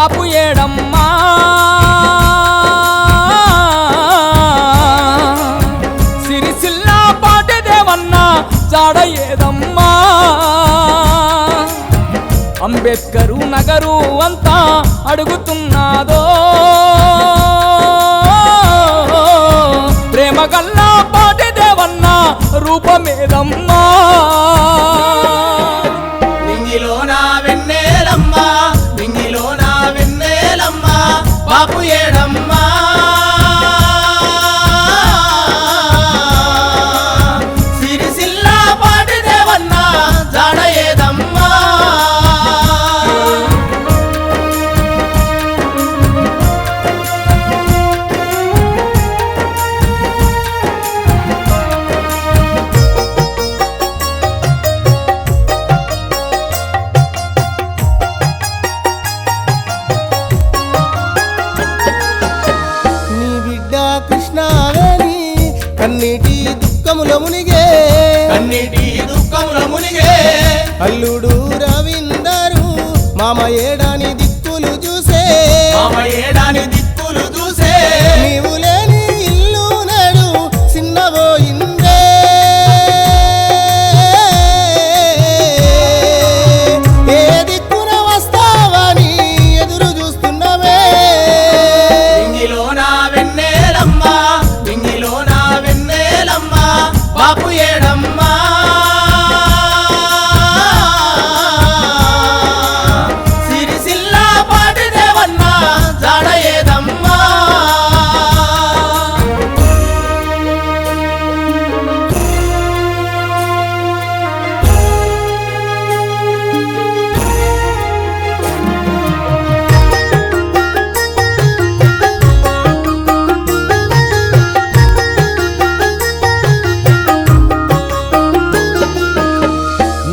కాపు ఏడమ్మా. సిరిసిల్లా పాటిదేవన్నా జాడ ఏదమ్మా. అంబేద్కరు నగరు అంతా అడుగుతున్నాదో. ప్రేమగల్లా పాటిదేవన్నా రూపమేదమ్మా. దుఃఖముల మునిగే కన్నీటి దుఃఖముల మునిగే అల్లుడు రవీందరు మామ ఏడాని దిక్కులు చూసే. మామ ఏడాని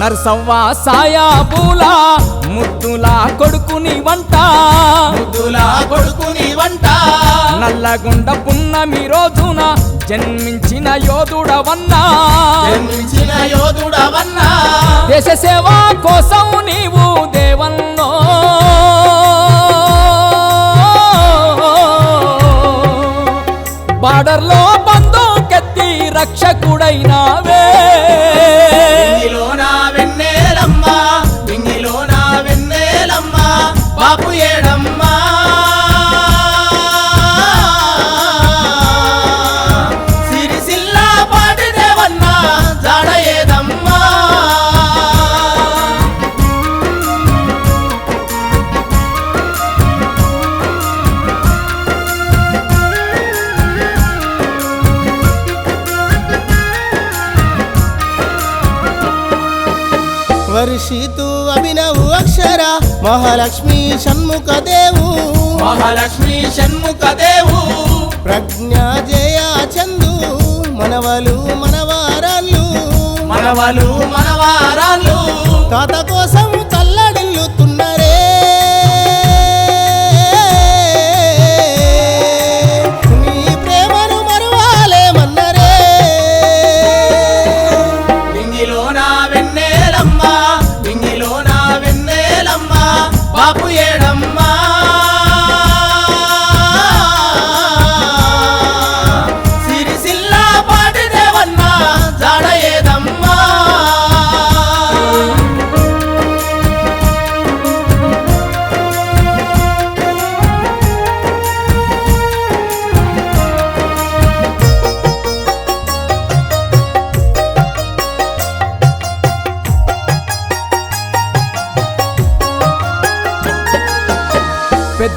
నర్సవ్వ సాయా పూల ముద్దుల కొడుకుని వంట. ముద్దులా కొడుకుని వంట. నల్లగుండ పున్నమి రోజున జన్మించిన యోధుడవన్నా. జన్మించిన యోధుడవన్నా. దేశ సేవ కోసం నీవు దేవన్నో. బార్డర్లో బంధుకెత్తి రక్షకుడైనావే. వర్షితు అభినవు అక్షర. మహాలక్ష్మి షణ్ముఖ దేవు. మహాలక్ష్మి షణ్ముఖ దేవు. ప్రజ్ఞ జయ చందు. మనవలు మనవారాళ్ళు. మనవలు మనవారాలు తాత కోసం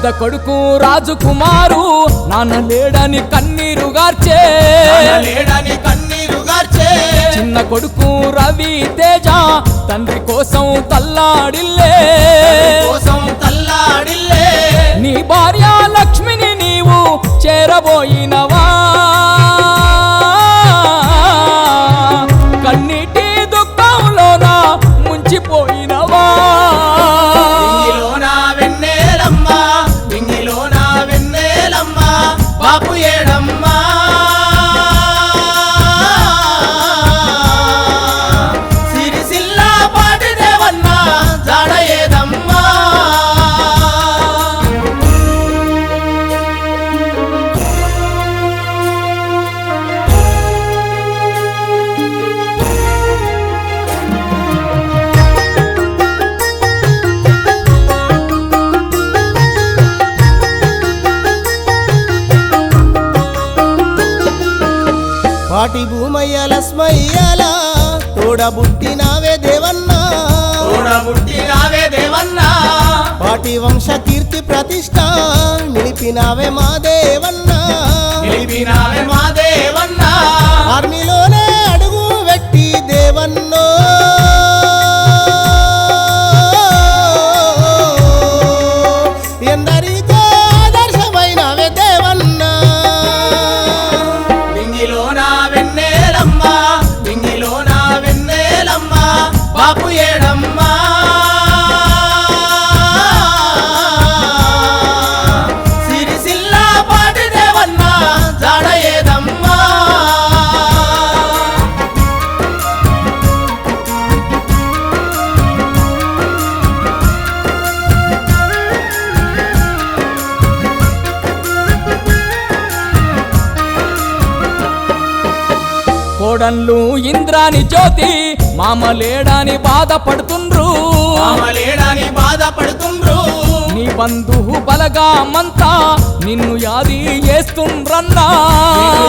పెద్ద కొడుకు రాజుకుమారు. నాన్న లేడని కన్నీరు గార్చే. లేడని కన్నీరు గార్చే. చిన్న కొడుకు రవి తేజ తండ్రి కోసం తల్లాడిల్లే. కోసం తల్లాడిల్లే. నీ భార్య లక్ష్మిని నీవు చేరబోయినవా? పాటి భూమయ్య లస్మయ్యాల తోడబుట్టినావే దేవన్నా. తోడబుట్టినావే దేవన్నా. పాటి వంశ కీర్తి ప్రతిష్ట నిలిపినావే మా దేవన్నా. నిలిపినావే మా దేవన్నా. ఆర్మీలోనే అడుగు పెట్టి దేవన్నో. ఎందరికో చూడన్లు ఇంద్రాని జ్యోతి మామలేడాని బాధపడుతుండ్రు. మామలేడాని బాధపడుతుండ్రు. నీ బంధువు బలగా మంతా నిన్ను యాది చేస్తుండ్రన్నా.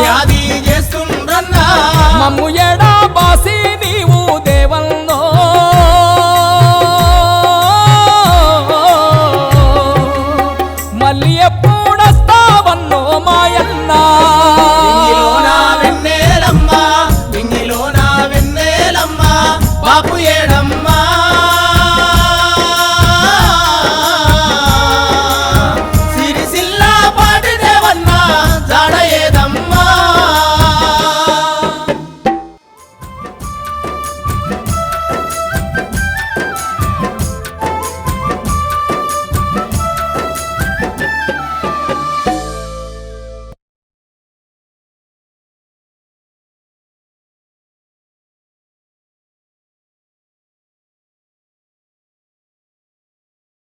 యాది చేస్తుండ్రన్నా. మమ్ము ఏడా బాసి నీవు దేవల్